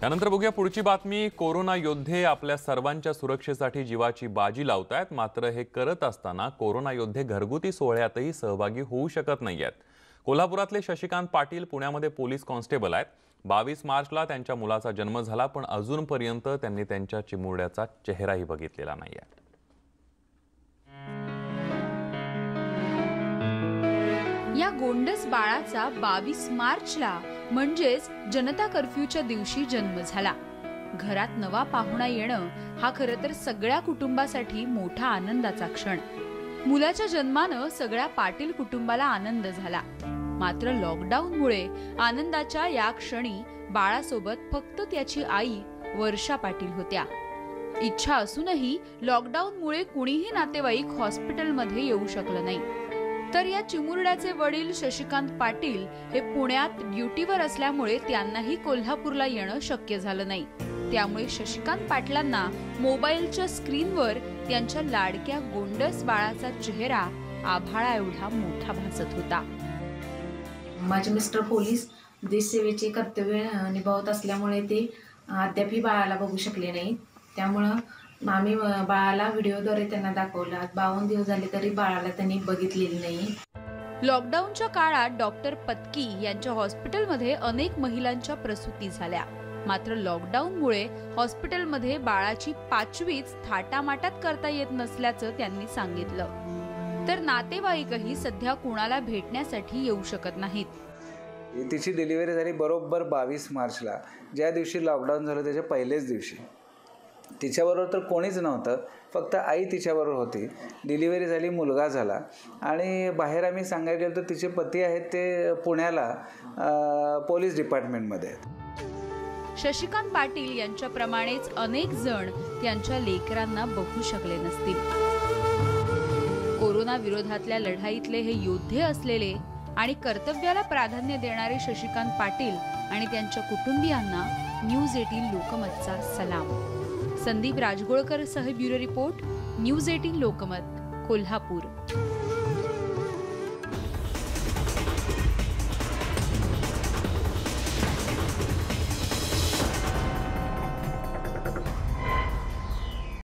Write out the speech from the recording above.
त्यानंतर बघूया पुढची बातमी. कोरोना योद्धे आपल्या सर्वांच्या सुरक्षेसाठी जीवाची बाजी लावतायत. मात्र हे करत असताना कोरोना योद्धे घरगुती सोहळ्यातही सहभागी होऊ शकत नाहीयेत. कोल्हापुरातले शशिकांत पाटील पुण्यामध्ये पोलीस कॉन्स्टेबल आहेत. बावीस मार्चला त्यांच्या मुलाचा जन्म झाला पण अजूनपर्यंत त्यांनी त्यांच्या चिमुरड्याचा चेहराही बघितलेला नाहीये. आहे गोंडस बाळाचा बावीस मार्चला म्हणजेच जनता कर्फ्यूच्या दिवशी जन्म झाला. घरात नवा पाहुणा येणं हा खरं तर सगळ्या कुटुंबासाठी मोठा आनंदाचा क्षण. मुलाच्या जन्मानं सगळ्या पाटील कुटुंबाला आनंद झाला. मात्र लॉकडाऊनमुळे आनंदाच्या या क्षणी बाळासोबत फक्त त्याची आई वर्षा पाटील होत्या. इच्छा असूनही लॉकडाऊनमुळे कुणीही नातेवाईक हॉस्पिटलमध्ये येऊ शकलं नाही. तर या चिमुरड्याचे वडील शशिकांत पाटील हे पुण्यात ड्युटीवर असल्यामुळे त्यांनाही कोल्हापूरला येणं शक्य झालं नाही. त्यामुळे शशिकांत पाटलांना मोबाईलच्या स्क्रीनवर त्यांच्या लाडक्या गोंडस बाळाचा चेहरा आभाळा एवढा मोठा भासत होता. माझे मिस्टर पोलीस देशसेवेचे कर्तव्य निभावत असल्यामुळे ते अद्यापही बाळाला बघू शकले नाही त्यामुळं आम्ही बाळाला व्हिडिओद्वारे त्यांना दाखवला. बावन्न दिवस झाले तरी बाळाला त्यांनी बघितलेले नाही. लॉकडाऊनच्या काळात डॉक्टर पत्की यांच्या हॉस्पिटलमध्ये अनेक महिलांच्या प्रसूती झाल्या. मात्र लॉकडाऊनमुळे हॉस्पिटलमध्ये बाळाची पाचवीच थाटामाटात करता येत नसल्याचं त्यांनी सांगितलं. तर नातेवाईकही सध्या कुणाला भेटण्यासाठी येऊ शकत नाहीत. तिची डिलिव्हरी झाली बरोबर बावीस मार्चला. ज्या दिवशी लॉकडाऊन झालं त्याच्या पहिलेच दिवशी. तिच्याबरोबर तर कोणीच नव्हतं. फक्त आई तिच्याबरोबर होती. डिलिव्हरी झाली मुलगा झाला. आणि बाहेर आम्ही सांगायला गेलो तर तिचे पती आहेत ते पुण्याला पोलीस डिपार्टमेंटमध्ये आहेत. शशिकांत पाटील यांच्याप्रमाणेच अनेक जण त्यांच्या लेकरांना बघू शकले नसतील. कोरोना विरोधातल्या लढाईतले हे योद्धे असलेले आणि कर्तव्याला प्राधान्य देणारे शशिकांत पाटील आणि त्यांच्या कुटुंबियांना न्यूज एटीन लोकमतचा सलाम. संदीप राजगोळकर सह bureau report news eighteen Lokmat Kolhapur.